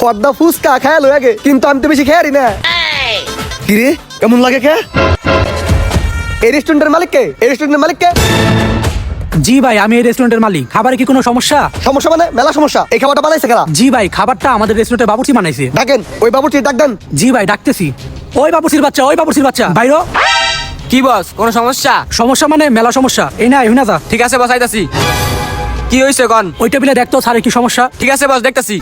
খর্দা ফুচকা খায় লয়ে গে কিন্তু আমি তো বেশি খেয়ারি না। কিরে কেমন লাগে খে এই রেস্টুরেন্টের মালিক কে? এই রেস্টুরেন্টের মালিক কে? জি ভাই আমি এই রেস্টুরেন্টের মালিক। খাবারে কি কোনো সমস্যা? সমস্যা মানে? মেলা সমস্যা। এই খাবারটা বানাইছে কারা? জি ভাই খাবারটা আমাদের রেস্টুরেন্টে বাবুর্চি বানাইছে। ডাকেন ওই বাবুটি ডাক দেন। জি ভাই ডাকতেছি। ওই বাবুর্চির বাচ্চা ওই বাবুর্চির বাচ্চা। বাইরো কি বস কোনো সমস্যা? সমস্যা মানে মেলা সমস্যা। এই না এই না যা। ঠিক আছে বস আইতাছি। কি হয়েছে কন ওই টেবিলে দেখতো স্যারের কি সমস্যা? ঠিক আছে বস দেখতাছি।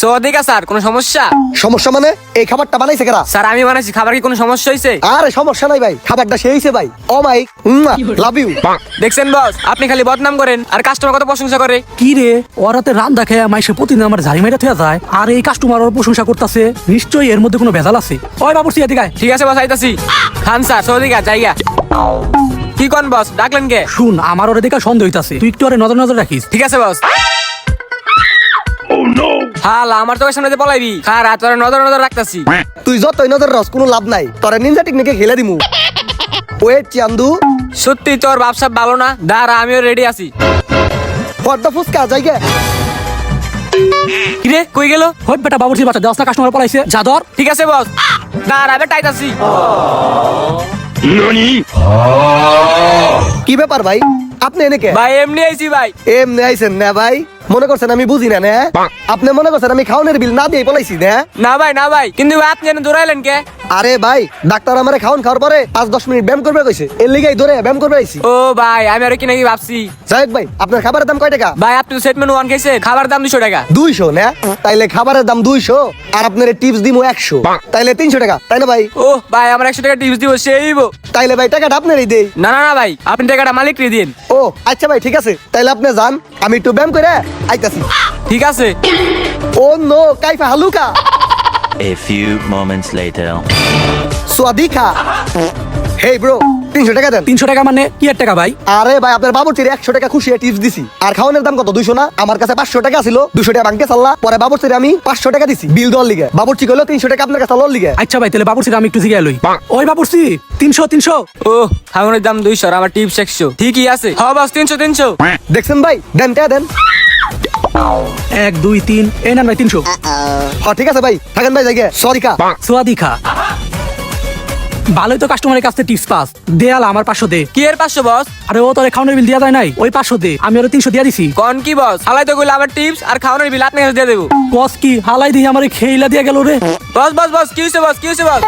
সোদিকা স্যার কোনো সমস্যা? সমস্যা মানে? এই খাবারটা বানাইছে কারা? স্যার আমি বানাইছি খাবার কি কোনো সমস্যা হয়েছে আরে সমস্যা নাই ভাই খাবারটা সে হইছে ভাই। ও মাই লাভ ইউ দেখছেন বস আপনি খালি বদনাম করেন আর কাস্টমার কত প্রশংসা করে? কি রে ওরাতে রান্দা খেয়ে মাইসে প্রতিদিন আমার ঝাড়ি মেরে থেয়া যায় আর এই কাস্টমার ওর প্রশংসা করতেছে নিশ্চয়ই এর মধ্যে কোনো ভেজাল আছে। ওই আয়। ঠিক আছে বস আইতাছি। খান স্যার সোদিকা জায়গা কি কন বস ডাকলেন কে? শুন আমার ওরে দেখা সন্দেহ হইতাছে তুই একটু ওরে নজর নজর রাখিস। ঠিক আছে বস। হাল আমার তোর সামনে দিয়ে পলাইবি। খার আর তোর নজর নজর রাখতাছি। তুই যতই নজর রস কোনো লাভ নাই। তোরা নিনজা টেকনিকে খেলে দিমু। ওয়েট চান্দু। সত্যি তোর ব্যবসা ভালো না? দাঁড়া আমিও রেডি আছি। খর্দা ফুচকা জায়গা। কিরে কই গেল? হই বেটা বাবুর্চির বাচ্চা দশটা কাস্টমার পলাইছে। যা ধর ঠিক আছে বস। দাঁড়া এবার টাইতাছি কি ব্যাপার ভাই? আপনি এনে কে? ভাই এমনি আইছি ভাই। এমনি আইছেন না ভাই? মনে করছেন আমি বুঝি না আপনি মনে করছেন আমি খাওনের বিল না দিয়ে পলাইছি না? না ভাই না ভাই। কিন্তু আপনি দৌড়াইলেন কে? আরে ভাই ডাক্তার আমারে খাওন খাওয়ার পরে পাঁচ দশ মিনিট ব্যায়াম করবে কইছে। এর লিগাই ধরে ব্যায়াম করবে আইছি। ও ভাই আমি আর কি নাকি ভাবছি? যাই ভাই আপনার খাবারের দাম কয় টাকা? ভাই আপনি তো সেট মেনু ওয়ান খাইছে খাবার দাম দুশো টাকা। দুইশো না? তাইলে খাবারের দাম দুইশো আর আপনার টিপস দিমু একশো। তাইলে তিনশো টাকা তাই না ভাই? ও ভাই আমার একশো টাকা টিপস দিব সেইব তাইলে ভাই টাকাটা আপনারই দেই। না না না ভাই আপনি টাকাটা মালিক রে দিন ও আচ্ছা ভাই ঠিক আছে। তাইলে আপনি যান আমি একটু ব্যায়াম করে আইতাছি। ঠিক আছে। ও নো কাইফা হালুকা। A few moments later. সোয়াদিকা হেই ব্রো তিনশো টাকা দেন। তিনশো টাকা মানে কি টাকা ভাই? আরে ভাই আপনার বাবুর্চির একশো টাকা খুশি টিপস দিছি। আর খাওয়ানোর দাম কত? দুশো না? আমার কাছে পাঁচশো টাকা ছিল দুশো টাকা ব্যাংকে চাল্লা পরে বাবুর্চির আমি পাঁচশো টাকা দিছি বিল দেওয়ার লিগে। বাবুর্চি কইলো তিনশো টাকা আপনার কাছে লর লিগে। আচ্ছা ভাই তাহলে বাবুর্চির আমি একটু জিগাই লই। ওই বাবুর্চি তিনশো তিনশো। ও খাওয়ানোর দাম দুইশো আর আমার টিপস একশো। ঠিকই আছে। হ বাস তিনশো তিনশো। দেখছেন ভাই? দেন টাকা দেন। এক দুই তিন। এই নেন ভাই তিনশো। হ্যাঁ ঠিক আছে ভাই। থাকেন ভাই জায়গায়। সরি কা সোয়াদি খা ভালোই তো কাস্টমারের কাছ থেকে টিপস পাস। দেয়াল আমার পাঁচশো দে। কি এর পাঁচশো বস আরে ও তোর খাওয়ানোর বিল দেওয়া যায় নাই। ওই পাঁচশো দে। আমি ওর তিনশো দিয়া দিছি। কন কি বস হালাই তো কইলে আমার টিপস আর খাওয়ানোর বিল আপনার কাছে দিয়ে দেবো। কস কি? হালাই দিয়ে আমার খেইলা দিয়া গেল রে। বস বস বস কি হয়েছে বস কি হয়েছে বস